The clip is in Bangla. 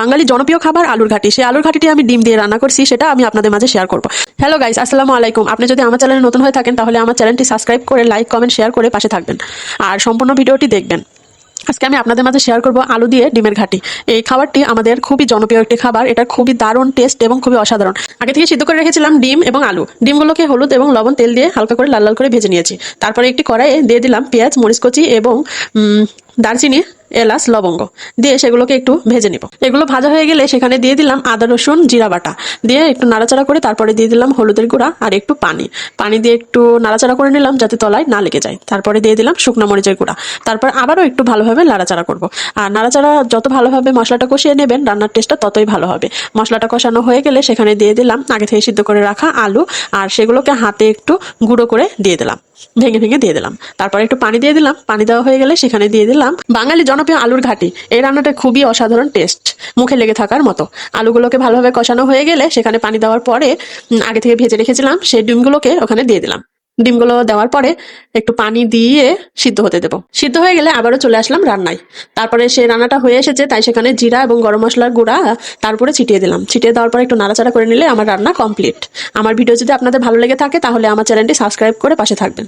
বাঙালি জনপ্রিয় খাবার আলুর ঘাটি। সেই আলুর ঘাটিটি আমি ডিম দিয়ে রান্না করছি, সেটা আমি আপনাদের মাঝে শেয়ার করব। হ্যালো গাইস আসসালামু আলাইকুম। আপনি যদি আমার চ্যানেলে নতুন হয়ে থাকেন, তাহলে আমার চ্যানেলটি সাবস্ক্রাইব করে লাইক কমেন্ট শেয়ার করে পাশে থাকবেন। আর সম্পূর্ণ ভিডিওটি দেখবেন। আজকে আমি আপনাদের মাঝে শেয়ার করব আলু দিয়ে ডিমের ঘাটি। এই খাবারটি আমাদের খুবই জনপ্রিয় একটি খাবার। এটা খুবই দারুণ টেস্ট এবং খুবই অসাধারণ। আগে থেকে সিদ্ধ করে রেখেছিলাম ডিম এবং আলু। ডিমগুলোকে হলুদ এবং লবণ তেল দিয়ে হালকা করে লাল লাল করে ভেজে নিয়েছি। তারপরে একটি কড়াইয়ে দিয়ে দিলাম পেঁয়াজ, মরিচ, কচি এবং দারচিনি এলাচ, লবঙ্গ। দিয়ে সেগুলোকে একটু ভেজে নিব। এগুলো ভাজা হয়ে গেলে সেখানে দিয়ে দিলাম আদা, রসুন, জিরা বাটা। দিয়ে একটু নাড়াচাড়া করে তারপরে দিয়ে দিলাম হলুদের গুঁড়া আর একটু পানি। পানি দিয়ে একটু নাড়াচাড়া করে নিলাম যাতে তলায় না লেগে যায়। তারপরে দিয়ে দিলাম শুকনো মরিচের গুঁড়া। তারপর আবারও একটু ভালোভাবে নাড়াচাড়া করব। আর নাড়াচাড়া যত ভালোভাবে মশলাটা কষিয়ে নেবেন, রান্নার টেস্টটা ততই ভালো হবে। মশলাটা কষানো হয়ে গেলে সেখানে দিয়ে দিলাম আগে থেকে সিদ্ধ করে রাখা আলু আর সেগুলোকে হাতে একটু গুঁড়ো করে দিয়ে দিলাম। ভেঙে ভেঙে দিয়ে দিলাম। তারপর একটু পানি দিয়ে দিলাম। পানি দেওয়া হয়ে গেলে সেখানে দিয়ে দিলাম বাঙালি জনপ্রিয় আলুর ঘাটি। এই রান্নাটা খুবই অসাধারণ টেস্ট মুখে লেগে থাকার মতো। আলুগুলোকে ভালোভাবে কষানো হয়ে গেলে সেখানে পানি দেওয়ার পরে আগে থেকে ভেজে রেখেছিলাম, সেই ডিমগুলোকে ওখানে দিয়ে দিলাম। ডিমগুলো দেওয়ার পরে একটু পানি দিয়ে সিদ্ধ হতে দেবো। সিদ্ধ হয়ে গেলে আবারও চলে আসলাম রান্নায়। তারপরে সেই রান্নাটা হয়ে এসেছে, তাই সেখানে জিরা এবং গরম মশলার গুঁড়া তারপরে ছিটিয়ে দিলাম। ছিটিয়ে দেওয়ার পরে একটু নাড়াচাড়া করে নিলে আমার রান্না কমপ্লিট আমার ভিডিও যদি আপনাদের ভালো লেগে থাকে, তাহলে আমার চ্যানেলটি সাবস্ক্রাইব করে পাশে থাকবেন।